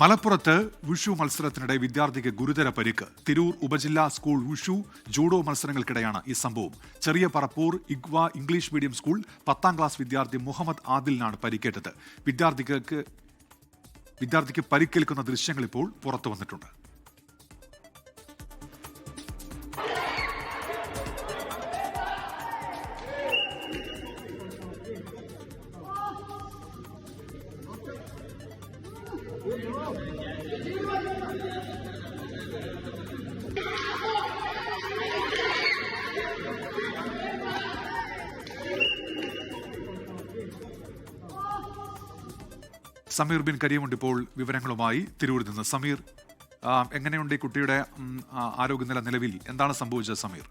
മലപ്പുറത്ത് വിഷു മത്സരത്തിനിടെ വിദ്യാർത്ഥിക്ക് ഗുരുതര പരിക്ക്. തിരൂർ ഉപജില്ലാ സ്കൂൾ വിഷു ജൂഡോ മത്സരങ്ങൾക്കിടെയാണ് ഈ സംഭവം. ചെറിയ പറപ്പൂർ ഇഗ്വ ഇംഗ്ലീഷ് മീഡിയം സ്കൂൾ പത്താം ക്ലാസ് വിദ്യാർത്ഥി മുഹമ്മദ് ആദിലിനാണ് പരിക്കേറ്റത്. വിദ്യാർത്ഥിക്ക് വിദ്യാർത്ഥിക്ക് പരിക്കേൽക്കുന്ന ദൃശ്യങ്ങൾ ഇപ്പോൾ പുറത്തു വന്നിട്ടുണ്ട് സമീർ ബിൻ കരിയമുണ്ട് ഇപ്പോൾ വിവരങ്ങളുമായി തിരൂരിൽ നിന്ന്. സമീർ എങ്ങനെയുണ്ട് ഈ കുട്ടിയുടെ ആരോഗ്യനില നിലവിൽ? എന്താണ് സംഭവിച്ചത് സമീർ?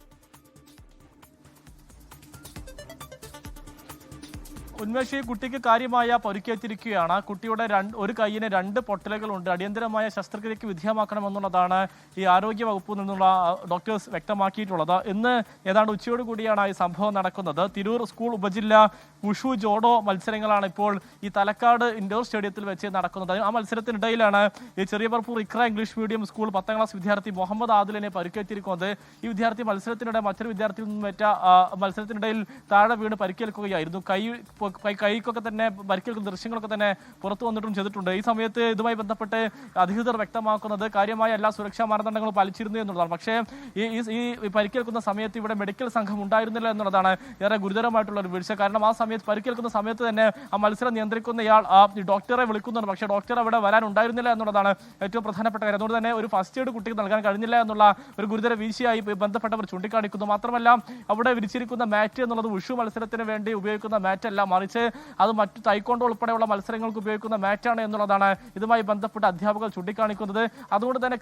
ഉന്മേഷ് ഈ കുട്ടിക്ക് കാര്യമായ പരുക്കേറ്റിരിക്കുകയാണ്. കുട്ടിയുടെ രണ്ട് ഒരു കൈയിന് രണ്ട് പൊട്ടലുകളുണ്ട്. അടിയന്തരമായ ശസ്ത്രക്രിയക്ക് വിധേയമാക്കണമെന്നുള്ളതാണ് ഈ ആരോഗ്യ വകുപ്പിൽ നിന്നുള്ള ഡോക്ടേഴ്സ് വ്യക്തമാക്കിയിട്ടുള്ളത്. ഇന്ന് ഏതാണ്ട് ഉച്ചയോട് കൂടിയാണ് ഈ സംഭവം നടക്കുന്നത്. തിരൂർ സ്കൂൾ ഉപജില്ല ഉഷു ജോഡോ മത്സരങ്ങളാണ് ഇപ്പോൾ ഈ തലക്കാട് ഇൻഡോർ സ്റ്റേഡിയത്തിൽ വെച്ച് നടക്കുന്നത്. ആ മത്സരത്തിനിടയിലാണ് ഈ Cheriyaparappur Iqra English medium school പത്താം ക്ലാസ് വിദ്യാർത്ഥി മുഹമ്മദ് ആദിലിനെ പരിക്കേറ്റിരിക്കുന്നത്. ഈ വിദ്യാർത്ഥി മത്സരത്തിനിടെ മറ്റൊരു വിദ്യാർത്ഥിയിൽ നിന്നും ഏറ്റ ആ, മത്സരത്തിനിടയിൽ താഴെ വീണ് പരിക്കേൽക്കുകയായിരുന്നു. കൈ- കൈക്കൊക്കെ തന്നെ പരിക്കേൽക്കുന്ന ദൃശ്യങ്ങളൊക്കെ തന്നെ പുറത്തു വന്നിട്ടും ചെയ്തിട്ടുണ്ട്. ഈ സമയത്ത് ഇതുമായി ബന്ധപ്പെട്ട് അധികൃതർ വ്യക്തമാക്കുന്നത് കാര്യമായ എല്ലാ സുരക്ഷാ മാനദണ്ഡങ്ങളും പാലിച്ചിരുന്നു എന്നുള്ളതാണ്. പക്ഷേ ഈ ഈ- പരിക്കേൽക്കുന്ന സമയത്ത് ഇവിടെ മെഡിക്കൽ സംഘം ഉണ്ടായിരുന്നില്ല എന്നുള്ളതാണ് ഏറെ ഗുരുതരമായിട്ടുള്ള ഒരു വീഴ്ച. കാരണം ആ സമയത്ത് പരിക്കേൽക്കുന്ന സമയത്ത് തന്നെ ആ മത്സരം നിയന്ത്രിക്കുന്നയാൾ ആ ഡോക്ടറെ വിളിക്കുന്നുണ്ട്. പക്ഷേ ഡോക്ടർ അവിടെ വരാൻ ഉണ്ടായിരുന്നില്ല എന്നുള്ളതാണ് ഏറ്റവും പ്രധാനപ്പെട്ട കാര്യം. അതുകൊണ്ട് തന്നെ ഒരു ഫസ്റ്റ് എയ്ഡ് കുട്ടിക്ക് നൽകാൻ കഴിഞ്ഞില്ല എന്നുള്ള ഒരു ഗുരുതര വീഴ്ചയായി ബന്ധപ്പെട്ടവർ ചൂണ്ടിക്കാണിക്കുന്നു. മാത്രമല്ല അവിടെ വിരിച്ചിരിക്കുന്ന മാറ്റ് എന്നുള്ളത് ഉഷു മത്സരത്തിന് വേണ്ടി ഉപയോഗിക്കുന്ന മാറ്റല്ല. മറിച്ച് അത് മറ്റു തൈക്കോണ്ടോ ഉൾപ്പെടെയുള്ള മത്സരങ്ങൾക്ക് ഉപയോഗിക്കുന്ന മാറ്റാണ് എന്നുള്ളതാണ് ഇതുമായി ബന്ധപ്പെട്ട് അധ്യാപകർ ചൂണ്ടിക്കാണിക്കുന്നത്. അതുകൊണ്ട് തന്നെ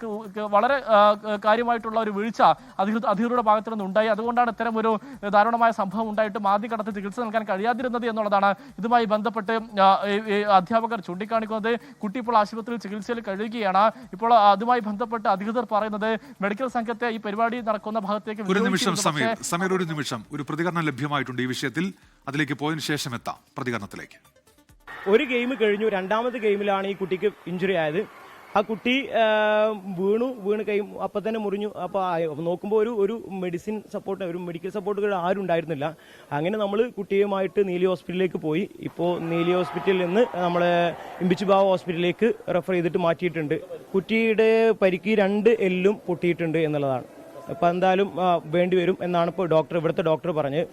വളരെ കാര്യമായിട്ടുള്ള ഒരു വീഴ്ച അധികൃത അധികൃതരുടെ ഭാഗത്തു നിന്ന് ഉണ്ടായി അതുകൊണ്ടാണ് ഇത്തരം ഒരു ദാരുണമായ സംഭവം ഉണ്ടായിട്ട് ആദ്യഘട്ടത്തിൽ ചികിത്സ നൽകാൻ കഴിയാതിരുന്നത് എന്നുള്ളതാണ് ഇതുമായി ബന്ധപ്പെട്ട് അധ്യാപകർ ചൂണ്ടിക്കാണിക്കുന്നത്. കുട്ടി ഇപ്പോൾ ആശുപത്രിയിൽ ചികിത്സയിൽ കഴിയുകയാണ്. ഇപ്പോൾ അതുമായി ബന്ധപ്പെട്ട് അധികൃതർ പറയുന്നത് മെഡിക്കൽ സംഘത്തെ ഈ പരിപാടി നടക്കുന്ന ഭാഗത്തേക്ക് ഒരു നിമിഷം സമയം സമീർ സമീർ ഒരു നിമിഷം. ഒരു പ്രതികരണം ലഭ്യമായിട്ടുണ്ട് ഈ വിഷയത്തിൽ. അതിലേക്ക് പോയതിനു ശേഷം എത്താം പ്രതികരണത്തിലേക്ക്. ഒരു ഗെയിം കഴിഞ്ഞു. രണ്ടാമത്തെ ഗെയിമിലാണ് ഈ കുട്ടിക്ക് ഇഞ്ചുറി ആയത്. ആ കുട്ടി വീണു. വീണ് കൈ അപ്പം തന്നെ മുറിഞ്ഞു. അപ്പോൾ നോക്കുമ്പോൾ ഒരു ഒരു മെഡിസിൻ സപ്പോർട്ട് ഒരു മെഡിക്കൽ സപ്പോർട്ടുകൾ ആരും ഉണ്ടായിരുന്നില്ല. അങ്ങനെ നമ്മൾ കുട്ടിയുമായിട്ട് നീലി ഹോസ്പിറ്റലിലേക്ക് പോയി. ഇപ്പോൾ നീലി ഹോസ്പിറ്റലിൽ നിന്ന് നമ്മളെ ഇമ്പിച്ചുബാവ ഹോസ്പിറ്റലിലേക്ക് റെഫർ ചെയ്തിട്ട് മാറ്റിയിട്ടുണ്ട്. കുട്ടിയുടെ പരിക്ക് രണ്ട് എല്ലും പൊട്ടിയിട്ടുണ്ട് എന്നുള്ളതാണ്. അപ്പോൾ എന്തായാലും വേണ്ടിവരും എന്നാണ് ഇപ്പോൾ ഡോക്ടർ ഇവിടുത്തെ ഡോക്ടർ പറഞ്ഞത്.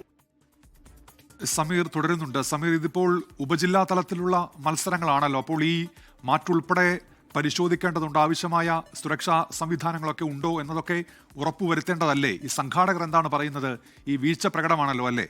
സമീർ തുടരുന്നുണ്ട്. സമീർ ഇതിപ്പോൾ ഉപജില്ലാ തലത്തിലുള്ള മത്സരങ്ങളാണല്ലോ. അപ്പോൾ ഈ മാറ്റുൾപ്പെടെ പരിശോധിക്കേണ്ടതുണ്ട്. ആവശ്യമായ സുരക്ഷാ സംവിധാനങ്ങളൊക്കെ ഉണ്ടോ എന്നതൊക്കെ ഉറപ്പുവരുത്തേണ്ടതല്ലേ? ഈ സംഘാടകർ എന്താണ് പറയുന്നത്? ഈ വീഴ്ച പ്രകടമാണല്ലോ അല്ലേ?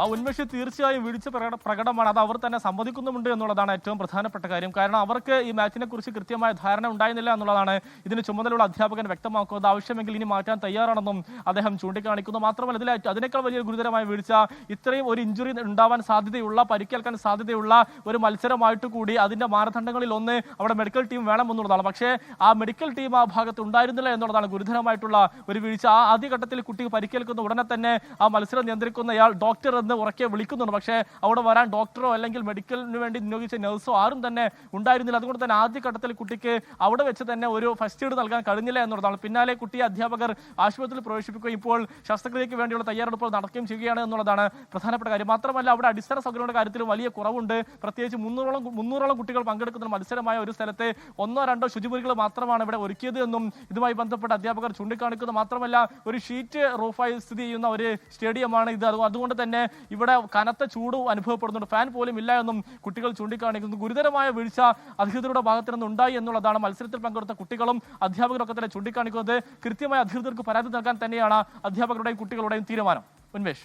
ആ ഉന്മേഷം തീർച്ചയായും വിളിച്ച് പ്രകട പ്രകടമാണ്. അത് അവർ തന്നെ സമ്മതിക്കുന്നുമുണ്ട് എന്നുള്ളതാണ് ഏറ്റവും പ്രധാനപ്പെട്ട കാര്യം. കാരണം അവർക്ക് ഈ മാച്ചിനെ കുറിച്ച് കൃത്യമായ ധാരണ ഉണ്ടായിരുന്നില്ല എന്നുള്ളതാണ് ഇതിന് ചുമതലയുള്ള അധ്യാപകൻ വ്യക്തമാക്കുന്നത്. ആവശ്യമെങ്കിൽ ഇനി മാറ്റാൻ തയ്യാറാണെന്നും അദ്ദേഹം ചൂണ്ടിക്കാണിക്കുന്നു. മാത്രമല്ല ഇതിൽ അതിനേക്കാൾ വലിയ ഗുരുതരമായ വീഴ്ച ഇത്രയും ഒരു ഇഞ്ചുറി ഉണ്ടാവാൻ സാധ്യതയുള്ള പരിക്കേൽക്കാൻ സാധ്യതയുള്ള ഒരു മത്സരമായിട്ട് കൂടി അതിന്റെ മാനദണ്ഡങ്ങളിൽ ഒന്ന് അവിടെ മെഡിക്കൽ ടീം വേണം എന്നുള്ളതാണ്. പക്ഷേ ആ മെഡിക്കൽ ടീം ആ ഭാഗത്ത് ഉണ്ടായിരുന്നില്ല എന്നുള്ളതാണ് ഗുരുതരമായിട്ടുള്ള ഒരു വീഴ്ച. ആ ആദ്യഘട്ടത്തിൽ കുട്ടി പരിക്കേൽക്കുന്ന ഉടനെ തന്നെ ആ മത്സരം നിയന്ത്രിക്കുന്നയാൾ ഡോക്ടർ എന്ന് ഉറക്കെ വിളിക്കുന്നുണ്ട്. പക്ഷേ അവിടെ വരാൻ ഡോക്ടറോ അല്ലെങ്കിൽ മെഡിക്കലിന് വേണ്ടി നിയോഗിച്ച നഴ്സോ ആരും തന്നെ ഉണ്ടായിരുന്നില്ല. അതുകൊണ്ട് തന്നെ ആദ്യഘട്ടത്തിൽ കുട്ടിക്ക് അവിടെ വെച്ച് തന്നെ ഒരു ഫസ്റ്റ് എയ്ഡ് നൽകാൻ കഴിഞ്ഞില്ല എന്നുള്ളതാണ്. പിന്നാലെ കുട്ടിയെ അധ്യാപകർ ആശുപത്രിയിൽ പ്രവേശിപ്പിക്കുകയും ഇപ്പോൾ ശസ്ത്രക്രിയയ്ക്ക് വേണ്ടിയുള്ള തയ്യാറെടുപ്പുകൾ നടക്കുകയും ചെയ്യുകയാണ് എന്നുള്ളതാണ് പ്രധാനപ്പെട്ട കാര്യം. മാത്രമല്ല അവിടെ അടിസ്ഥാന സൗകര്യങ്ങളുടെ കാര്യത്തിൽ വലിയ കുറവുണ്ട്. പ്രത്യേകിച്ച് മുന്നൂറോളം മുന്നൂറോളം കുട്ടികൾ പങ്കെടുക്കുന്ന മത്സരമായ ഒരു സ്ഥലത്ത് ഒന്നോ രണ്ടോ ശുചിമുറികൾ മാത്രമാണ് ഇവിടെ ഒരുക്കിയത് എന്നും ഇതുമായി ബന്ധപ്പെട്ട അധ്യാപകർ ചൂണ്ടിക്കാണിക്കുന്നത്. മാത്രമല്ല ഒരു ഷീറ്റ് റൂഫായി സ്ഥിതി ചെയ്യുന്ന ഒരു സ്റ്റേഡിയമാണ് ഇത്. അതുകൊണ്ട് തന്നെ ഇവിടെ കനത്ത ചൂട് അനുഭവപ്പെടുന്നുണ്ട്. ഫാൻ പോലും ഇല്ല എന്നും കുട്ടികൾ ചൂണ്ടിക്കാണിക്കുന്നു. ഗുരുതരമായ വീഴ്ച അധികൃതരുടെ ഭാഗത്തു നിന്ന് ഉണ്ടായി എന്നുള്ളതാണ് മത്സരത്തിൽ പങ്കെടുത്ത കുട്ടികളും അധ്യാപകരൊക്കെ തന്നെ ചൂണ്ടിക്കാണിക്കുന്നത്. കൃത്യമായ അധികൃതർക്ക് പരാതി നൽകാൻ തന്നെയാണ് അധ്യാപകരുടെയും കുട്ടികളുടെയും തീരുമാനം. ഉന്മേഷ്.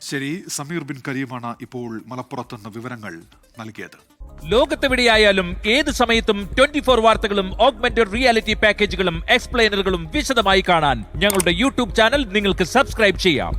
ശരി സമീർ ബിൻ കരീമാണ് ഇപ്പോൾ മലപ്പുറത്ത് വിവരങ്ങൾ നൽകിയത്. ലോകത്തെവിടെയായാലും ഏത് സമയത്തും ട്വന്റി ഫോർ വാർത്തകളും ഓഗ്മെന്റഡ് റിയാലിറ്റി പാക്കേജുകളും എക്സ്പ്ലെയിനറുകളും വിശദമായി കാണാൻ ഞങ്ങളുടെ യൂട്യൂബ് ചാനൽ നിങ്ങൾക്ക് സബ്സ്ക്രൈബ് ചെയ്യാം.